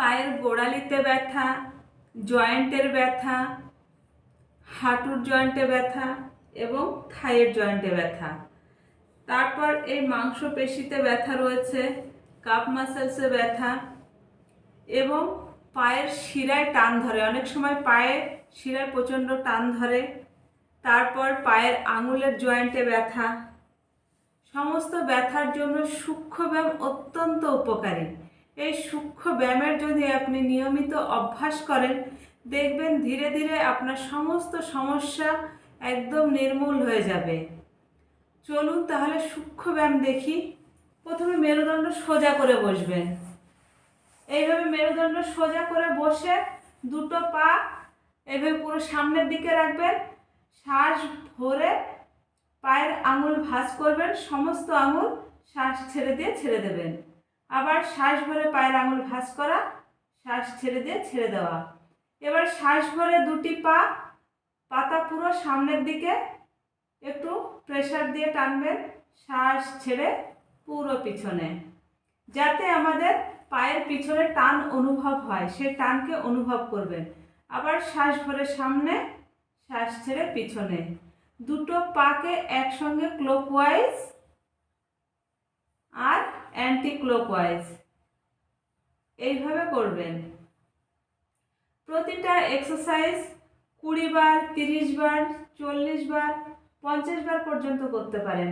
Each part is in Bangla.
পায়ের গোড়ালিতে ব্যথা, জয়েন্টের ব্যথা, হাঁটুর জয়েন্টে ব্যথা এবং থাইয়ের জয়েন্টে ব্যথা। তারপর এই মাংসপেশিতে ব্যথা রয়েছে, কাপ মাসেলসে ব্যথা এবং পায়ের শিরায় টান ধরে। অনেক সময় পায়ে শিরায় প্রচণ্ড টান ধরে। তারপর পায়ের আঙুলের জয়েন্টে ব্যথা। সমস্ত ব্যথার জন্য সূক্ষ্ম ব্যায়াম অত্যন্ত উপকারী। এই সূক্ষ্ম ব্যায়ামের যদি আপনি নিয়মিত অভ্যাস করেন, দেখবেন ধীরে ধীরে আপনার সমস্ত সমস্যা একদম নির্মূল হয়ে যাবে। চলুন তাহলে সূক্ষ্ম ব্যায়াম দেখি। প্রথমে মেরুদণ্ড সোজা করে বসবেন। এইভাবে মেরুদণ্ড সোজা করে বসে দুটো পা এইভাবে পুরো সামনের দিকে রাখবেন। শ্বাস ভরে পায়ের আঙুল ভাঁজ করবেন। সমস্ত আঙুল শ্বাস ছেড়ে দিয়ে ছেড়ে দেবেন। আবার শ্বাস ভরে পায়ের আঙুল ভাঁজ করা, শ্বাস ছেড়ে দিয়ে ছেড়ে দেওয়া। এবার শ্বাস ভরে দুটি পা, পাতা পুরো সামনের দিকে একটু প্রেসার দিয়ে টানবেন, শ্বাস ছেড়ে পুরো পিছনে। যাতে আমাদের পায়ের পিছনে টান অনুভব হয়, সে টানকে অনুভব করবেন। আবার শ্বাস ভরে সামনে, শ্বাস ছেড়ে পিছনে। দুটো পাকে একসঙ্গে ক্লোকওয়াইজ আর অ্যান্টি ক্লোকওয়াইজ এইভাবে করবেন। প্রতিটা এক্সারসাইজ কুড়ি বার, তিরিশ বার, চল্লিশ বার, পঞ্চাশ বার পর্যন্ত করতে পারেন।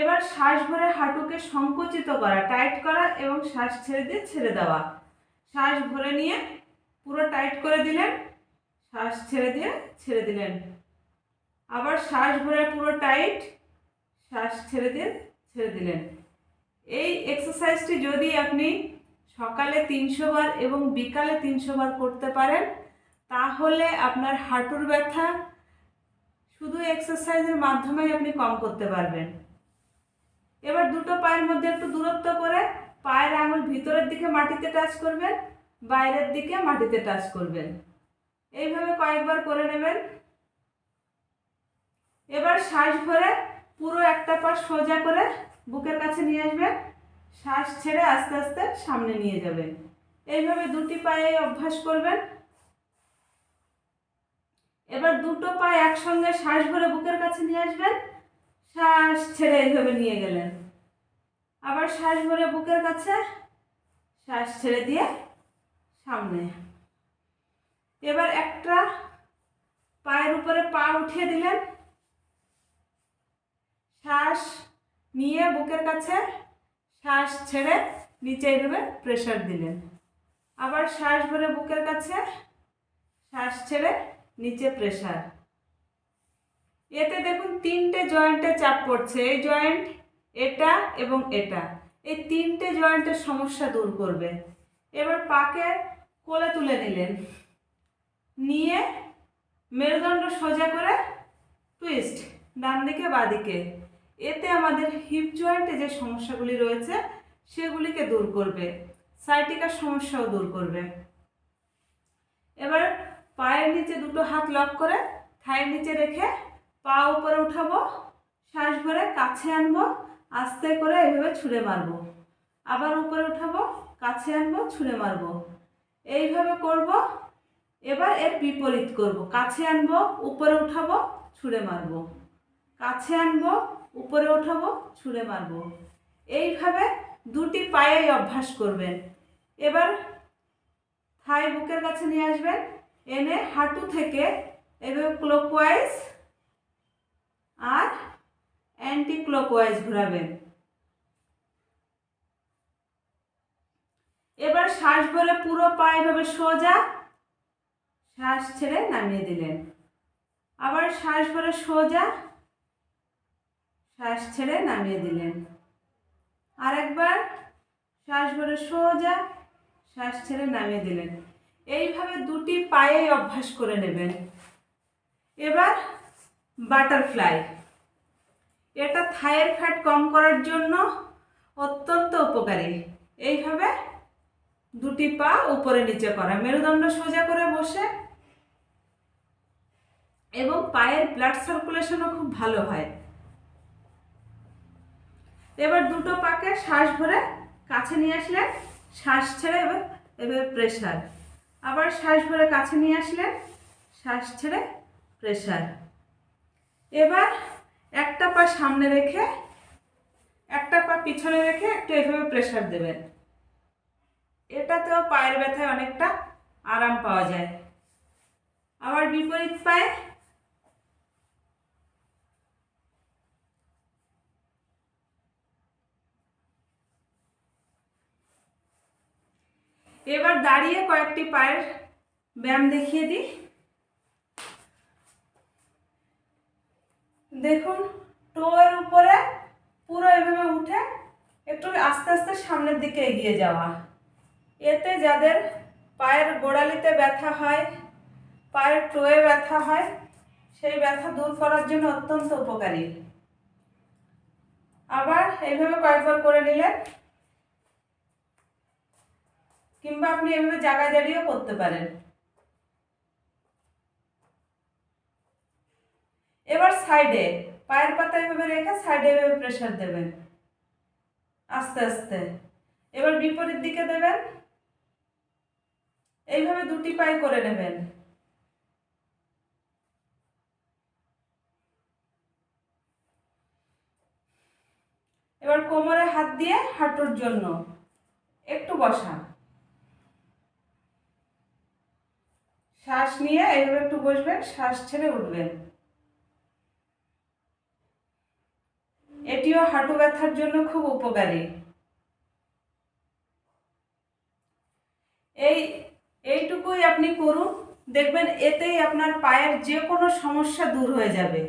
এবার শ্বাস ভরে হাঁটুকে সংকুচিত করা টাইট করা এবং শ্বাস ছেড়ে দিয়ে ছেড়ে দেওয়া। শ্বাস ভরে নিয়ে পুরো টাইট করে দিলেন, শ্বাস ছেড়ে দিয়ে ছেড়ে দিলেন। আবার শ্বাস ভরে পুরো টাইট শ্বাস ছেড়ে দিয়ে ছেড়ে দিলেন। এই এক্সারসাইজটি যদি আপনি সকালে তিনশো বার এবং বিকালে তিনশো বার করতে পারেন, তাহলে আপনার হাঁটুর ব্যথা শুধু এক্সারসাইজের মাধ্যমেই আপনি কম করতে পারবেন। এবার দুটো পায়ের মধ্যে একটু দূরত্ব করে পায়ের আঙুল ভিতরের দিকে মাটিতে টাচ করবেন, বাইরের দিকে মাটিতে টাচ করবেন। এইভাবে কয়েকবার করে নেবেন। এবার শ্বাস ভরে পুরো একটা পা সোজা করে বুকের কাছে নিয়ে আসবেন শ্বাস ছেড়ে আস্তে আস্তে সামনে নিয়ে যাবেন এইভাবে দুটি পায়ে অভ্যাস করবেন। এবার দুটো পা একসঙ্গে শ্বাস ভরে বুকের কাছে নিয়ে আসবেন। শ্বাস ছেড়ে এইভাবে নিয়ে গেলেন। আবার শ্বাস ভরে বুকের কাছে, শ্বাস ছেড়ে দিয়ে সামনে। এবার একটা পায়ের উপরে পা উঠিয়ে দিলেন। শ্বাস নিয়ে বুকের কাছে শ্বাস ছেড়ে নিচে এইভাবে প্রেশার দিলেন। আবার শ্বাস ভরে বুকের কাছে শ্বাস ছেড়ে নিচে প্রেশার এতে দেখুন তিনটে জয়েন্টে চাপ পড়ছে। এই জয়েন্ট এটা এবং এটা। এই তিনটে জয়েন্টের সমস্যা দূর করবে। এবার পাকে কোলে তুলে নিলেন। নিয়ে মেরুদণ্ড সোজা করে টুইস্ট ডান দিকে বাদিকে। এতে আমাদের হিপ জয়েন্টে যে সমস্যাগুলি রয়েছে, সেগুলিকে দূর করবে। সাইটিকার সমস্যাও দূর করবে। এবার পায়ের নিচে দুটো হাত লক করে থায়ের নিচে রেখে পা উপরে উঠাবো, শ্বাস ভরে কাছে আনব, আস্তে করে এইভাবে ছুঁড়ে মারবো। আবার উপরে উঠাবো, কাছে আনব, ছুঁড়ে মারবো। এইভাবে করব, এবার এর বিপরীত করব। কাছে আনব, উপরে উঠাবো, ছুঁড়ে মারবো। কাছে আনব উপরে উঠাবো ছুঁড়ে মারবো। এইভাবে দুটি পায়েই অভ্যাস করবেন। এবার থাই বুকের কাছে নিয়ে আসবেন। এনে হাঁটু থেকে এভাবে ক্লোকওয়াইজ আর অ্যান্টি ক্লোকওয়াইজ ঘোরাবেন। এবার শ্বাস ভরে পুরো পা এভাবে সোজা শ্বাস ছেড়ে নামিয়ে দিলেন। আবার শ্বাস ভরে সোজা শ্বাস ছেড়ে নামিয়ে দিলেন। আরেকবার শ্বাস ভরে সোজা। শ্বাস ছেড়ে নামিয়ে দিলেন। এইভাবে দুটি পায়েই অভ্যাস করে নেবেন। এবার বাটারফ্লাই। এটা থায়ের ফ্যাট কম করার জন্য অত্যন্ত উপকারী। এইভাবে দুটি পা উপরে নিচে করা। মেরুদণ্ড সোজা করে বসে। এবং পায়ের ব্লাড সার্কুলেশনও খুব ভালো হয়। এবার দুটো পাকে শ্বাস ভরে কাছে নিয়ে আসলেন, শ্বাস ছেড়ে এবার এভাবে প্রেশার আবার শ্বাস ভরে কাছে নিয়ে আসলেন, শ্বাস ছেড়ে প্রেশার এবার একটা পা সামনে রেখে, একটা পা পিছনে রেখে একটু এভাবে প্রেশার দেবেন। এটাতেও পায়ের ব্যথায় অনেকটা আরাম পাওয়া যায়। আবার বিপরীত পায়ে এবার দাঁড়িয়ে কয়েকটি পায়ের ব্যায়াম দেখিয়ে দিই। দেখুন, টোয়ের উপরে পুরো এভাবে উঠে একটু আস্তে আস্তে সামনের দিকে এগিয়ে যাওয়া। এতে যাদের পায়ের গোড়ালিতে ব্যথা হয়, পায়ের টোয়ে ব্যথা হয়, সেই ব্যথা দূর করার জন্য অত্যন্ত উপকারী। আবার এইভাবে কয়েকবার করে নিলেন। কিংবা আপনি এভাবে জায়গায় দাঁড়িয়েও করতে পারেন। এবার সাইডে পায়ের পাতা এভাবে রেখে সাইডে এভাবে প্রেশার দেবেন। আস্তে আস্তে। এবার বিপরীত দিকে দেবেন। এইভাবে দুটি পায়ে করে নেবেন। এবার কোমরে হাত দিয়ে হাঁটুর জন্য একটু বসা শ্বাস নিয়ে এইভাবে একটু বসবেন, শ্বাস ছেড়ে উঠবেন। এটিও হাঁটু ব্যথার জন্য খুব উপকারী। এই, এইটুকুই আপনি করুন, দেখবেন এতেই আপনার পায়ের যে কোনো সমস্যা দূর হয়ে যাবে।